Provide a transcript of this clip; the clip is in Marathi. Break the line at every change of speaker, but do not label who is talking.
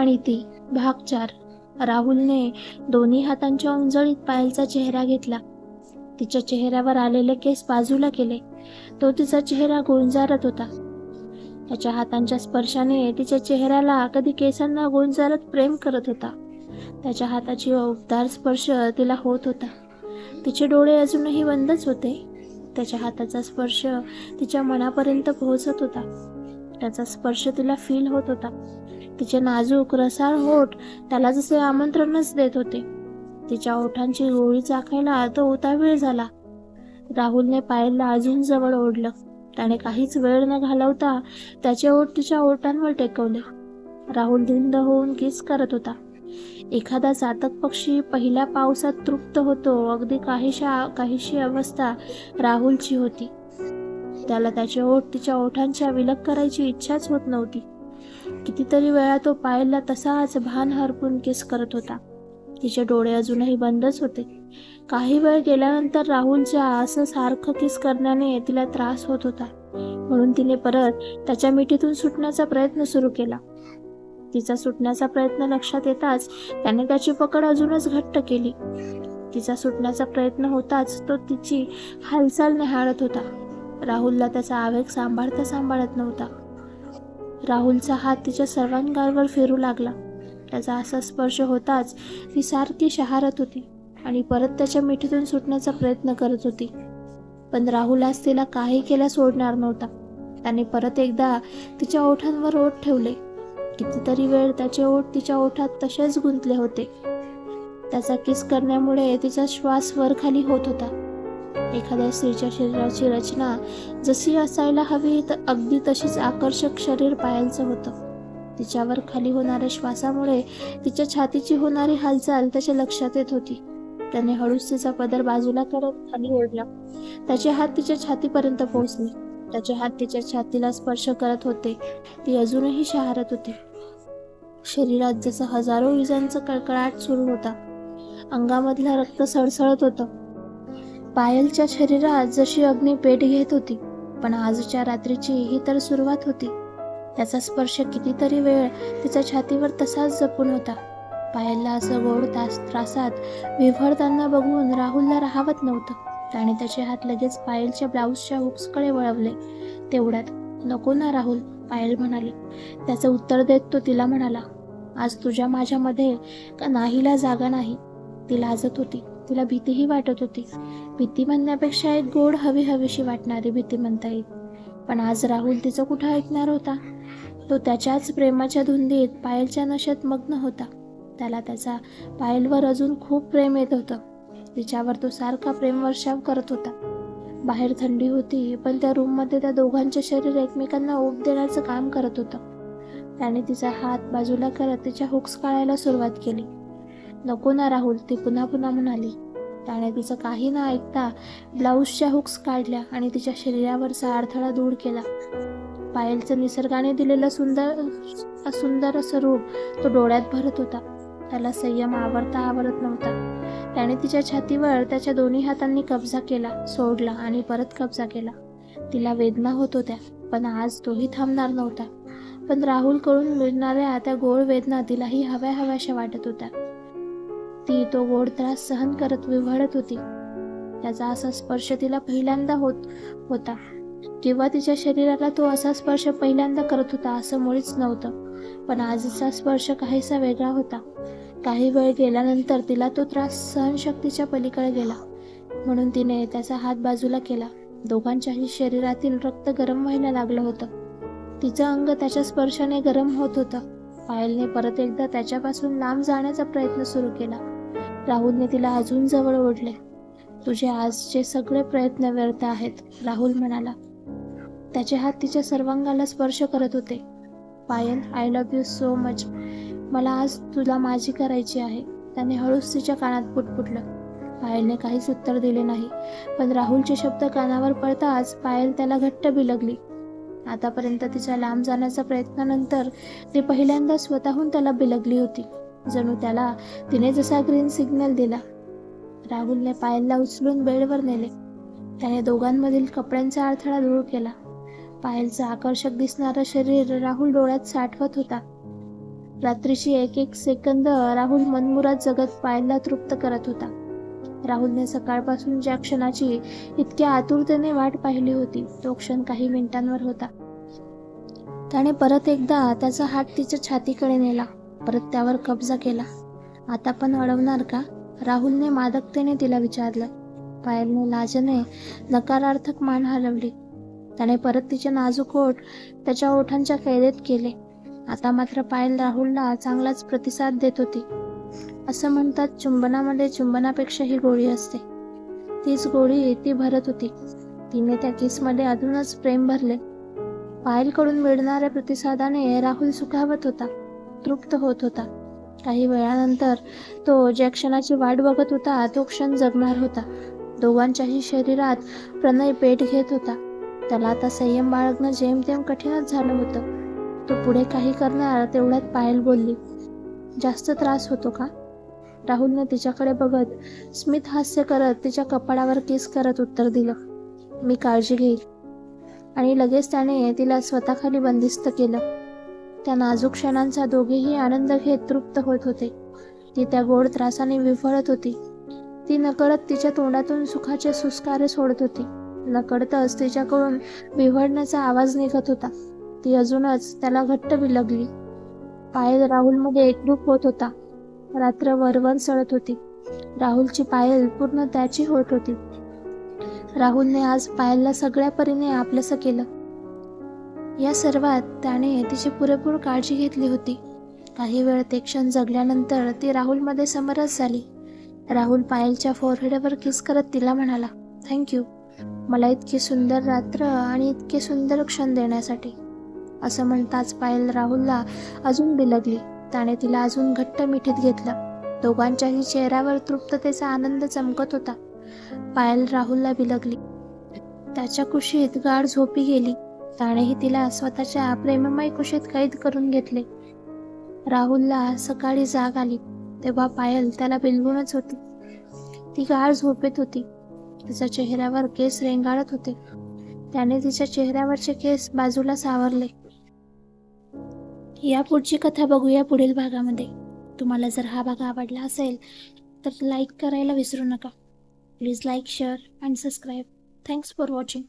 आणि ती भाग चार राहुलने दोन्ही हातांच्या उंजळीत पायलचा चेहरा घेतला. तिच्या चेहऱ्यावर आलेले केस बाजूला केले. तो तिचा चेहरा गुंजारत होता. त्याच्या हातांच्या स्पर्शाने तिच्या चेहऱ्याला कधी केसांना गुंजारत प्रेम करत होता. त्याच्या हाताची उबदार स्पर्श तिला होत होता. तिचे डोळे अजूनही बंदच होते. त्याच्या हाताचा स्पर्श तिच्या मनापर्यंत पोहोचत होता. त्याचा स्पर्श तिला फील होत होता. तिचे नाजूक रसाळ होठ त्याला जसे आमंत्रणच देत होते. तिच्या ओठांची गोळी चाखायला तो उतावीळ झाला. राहुलने पायलला अजून जवळ ओढलं. त्याने काहीच वेळ न घालवता त्याचे ओठ तिच्या ओठांवर टेकवले. राहुल धिंद होऊन किस करत होता. एखादा चातक पक्षी पहिल्या पावसात तृप्त होतो. अगदी काहीशा काहीशी अवस्था राहुलची होती. त्याला त्याचे ओठ तिच्या ओठांच्या विलग करायची इच्छाच होत नव्हती. कितीतरी वेळा तो पायलला तसाच भान हरपून किस करत होता. तिचे डोळे अजूनही बंदच होते. काही वेळ गेल्यानंतर राहुलच्या असं सारखं किस करण्याने तिला त्रास होत होता. म्हणून तिने परत त्याच्या मिठीतून सुटण्याचा प्रयत्न सुरू केला. तिचा सुटण्याचा प्रयत्न लक्षात येताच त्याने त्याची पकड अजूनच घट्ट केली. तिचा सुटण्याचा प्रयत्न होताच तो तिची हालचाल निहाळत होता. राहुलला त्याचा आवेग सांभाळता सांभाळत नव्हता. राहुलचा हात तिच्या सर्वांगावर फिरू लागला. त्याचा असा स्पर्श होताच ती सारखी शहारत होती आणि परत त्याच्या मिठीतून सुटण्याचा प्रयत्न करत होती. पण राहुल आज तिला काही केल्या सोडणार नव्हता. त्याने परत एकदा तिच्या ओठांवर ओठ ठेवले. कितीतरी वेळ त्याचे ओठ तिच्या ओठात तसेच गुंतले होते. त्याचा किस करण्यामुळे तिचा श्वास वर खाली होत होता. एखाद्या स्त्रीच्या शरीराची रचना जशी असायला हवी तर अगदी तशीच आकर्षक शरीर पायांचं होतं. तिच्यावर खाली होणाऱ्या श्वासामुळे तिच्या छातीची होणारी हालचाल त्याच्या लक्षात येत होती. त्याने हळूच तिचा पदर बाजूला करत खाली ओढला. त्याचे हात तिच्या छातीपर्यंत पोहोचले. त्याचे हात तिच्या छातीला स्पर्श करत होते. ती अजूनही शहारत होती. शरीरात जसं हजारो विजांचा कळकळाट सुरू होता. अंगामधलं रक्त सळसळत होतं. पायलच्या शरीरात जशी अग्नी पेट घेत होती पण आजच्या रात्रीची ही तर सुरुवात होती. त्याचा स्पर्श कितीतरी वेळ तिच्या छातीवर तसाच जपून होता. पायलला असं गोड तास त्रासात विव्हळताना बघून राहुलला राहावत नव्हतं. त्याने त्याचे हात लगेच पायलच्या ब्लाऊजच्या हुक्सकडे वळवले. तेवढ्यात नको ना राहुल पायल म्हणाली. त्याचं उत्तर देत तो तिला म्हणाला आज तुझ्या माझ्यामध्ये का नाहीला जागा नाही. ती लाजत होती. तिला भीतीही वाटत होती भीती म्हणण्यापेक्षा एक गोड हवी हवीशी वाटणारी भीती म्हणता येईल. पण आज राहुल तिचं कुठं ऐकणार होता? तो त्याच्याच प्रेमाच्या धुंदीत पायलच्या नशेत मग्न होता. त्याला त्याचा पायलवर अजून खूप प्रेम येत होतं. तिच्यावर तो सारखा प्रेम वर्षाव करत होता. बाहेर थंडी होती पण त्या रूममध्ये त्या दोघांचे शरीर एकमेकांना ओप देण्याचं काम करत होतं. त्याने तिचा हात बाजूला करत तिच्या हुक्स काढायला सुरुवात केली. नको ना राहुल ती पुन्हा पुन्हा म्हणाली. त्याने तिचं काही न ऐकता ब्लाऊजच्या हुक्स काढल्या आणि तिच्या शरीरावरचा अडथळा दूर केला. पायलचं निसर्गाने दिलेलं सुंदर सुंदर असं रूप तो डोळ्यात भरत होता. त्याला संयम आवडता आवडत नव्हता. त्याने तिच्या छातीवर त्याच्या दोन्ही हातांनी कब्जा केला सोडला आणि परत कब्जा केला. तिला वेदना होत होत्या पण आज तोही थांबणार नव्हता. पण राहुलकडून मिळणाऱ्या त्या गोड वेदना तिलाही हव्या हव्याशा वाटत होत्या. ती तो गोड त्रास सहन करत विव्हळत होती. त्याचा असा स्पर्श तिला पहिल्यांदा होत होता. किंवा तिच्या शरीराला तो असा स्पर्श पहिल्यांदा करत होता असं मुळीच नव्हतं. पण आजचा स्पर्श काहीसा वेगळा होता. काही वेळ गेल्यानंतर तिला तो त्रास सहनशक्तीच्या पलीकडे गेला. म्हणून तिने त्याचा हात बाजूला केला. दोघांच्याही शरीरातील रक्त गरम व्हायला लागलं होतं. तिचं अंग त्याच्या स्पर्शाने गरम होत होतं. पायलने परत एकदा त्याच्यापासून लांब जाण्याचा प्रयत्न सुरू केला. राहुलने तिला अजून जवळ ओढले. तुझे आजचे सगळे प्रयत्न व्यर्थ आहेत राहुल म्हणाला. त्याचे हात तिच्या सर्वांगाला स्पर्श करत होते. Payal I love you so much मला आज तुला माझी करायची आहे. त्याने हळूच तिच्या कानात पुटपुटलं पायलने काहीच उत्तर दिले नाही पण राहुलचे शब्द कानावर पडताच पायल त्याला घट्ट बिलगली. आतापर्यंत तिच्या लांब जाण्याच्या प्रयत्नानंतर ती पहिल्यांदा स्वतःहून त्याला बिलगली होती. जणू त्याला तिने जसा ग्रीन सिग्नल दिला राहुलने पायलला उचलून बेडवर नेले. त्याने दोघांमधील कपड्यांचा अडथळा दूर केला. पायलचं आकर्षक दिसणारं शरीर राहुल डोळ्यात साठवत होता. रात्रीची एक एक सेकंद राहुल मनमुरात जगत पायलला तृप्त करत होता. राहुलने सकाळपासून ज्या क्षणाची इतक्या आतुरतेने वाट पाहिली होती तो क्षण काही मिनिटांवर होता. त्याने परत एकदा त्याचा हात तिच्या छातीकडे नेला. परत त्यावर कब्जा केला. आता पण अडवणार का? राहुलने मादकतेने तिला विचारलं. पायलने लाजने नकारार्थक मान हलवली त्याने परत तिचे नाजूक ओठ त्याच्या ओठांच्या कैदेत केले. आता मात्र पायल राहुलला चांगलाच प्रतिसाद देत होती. असं म्हणतात चुंबनामध्ये चुंबनापेक्षा ही गोळी असते. तीच गोळी ती भरत होती. तिने त्या किसमध्ये अजूनच प्रेम भरले. पायलकडून मिळणाऱ्या प्रतिसादाने राहुल सुखावत होता. तृप्त होत होता. काही वेळानंतर तो ज्या क्षणाची वाट बघत होता तो क्षण जगणार होता. दोघांच्याही शरीरात प्रणय पेट घेत होता. त्याला आता संयम बाळगणं जेमतेम कठीणच झालं होतं. तो पुढे काही करणार तेवढ्यात पायल बोलली जास्त त्रास होतो का? राहुलने तिच्याकडे बघत स्मित हास्य करत तिच्या कपाळावर किस करत उत्तर दिलं मी काळजी घेईल. आणि लगेच त्याने तिला स्वतःखाली बंदिस्त केलं. त्या नाजूक क्षणांचा दोघेही आनंद घेत तृप्त होत होते. ती त्या गोड त्रासाने विफळत होती. ती नकळत तिच्या तोंडातून सुखाचे सुस्कारे सोडत होती. नकळतच तिच्याकडून विव्हळण्याचा आवाज निघत होता. ती अजूनच त्याला घट्ट विलगली. पायल राहुलमध्ये एकरूप होत होता. रात्र वरवर सळत होती. राहुलची पायल पूर्ण त्याची होत होती. राहुलने आज पायलला सगळ्या परीने आपलंसं केलं. या सर्वात त्याने तिची पुरेपूर काळजी घेतली होती. काही वेळ ते क्षण जगल्यानंतर ती राहुलमध्ये समरस झाली. राहुल पायलच्या फोरहेडवर किस करत तिला म्हणाला थँक्यू मला इतकी सुंदर रात्र आणि इतके सुंदर क्षण देण्यासाठी. असं म्हणताच पायल राहुलला अजून बिलगली. त्याने तिला अजून घट्ट मिठीत घेतलं. दोघांच्याही चेहऱ्यावर तृप्ततेचा आनंद चमकत होता. पायल राहुलला बिलगली. त्याच्या कुशीत गाढ झोपी गेली. त्यानेही तिला स्वतःच्या प्रेममय कुशीत कैद करून घेतले. राहुलला सकाळी जाग आली. तेव्हा पायल त्याला बिलगुणच होती. ती गाळ झोपेत होती. तिच्या चेहऱ्यावर केस रेंगाळत होते. त्याने तिच्या चेहऱ्यावरचे केस बाजूला सावरले. या पुढची कथा बघूया पुढील भागामध्ये. तुम्हाला जर हा भाग आवडला असेल तर लाईक करायला विसरू नका. Please like share and subscribe. Thanks for watching.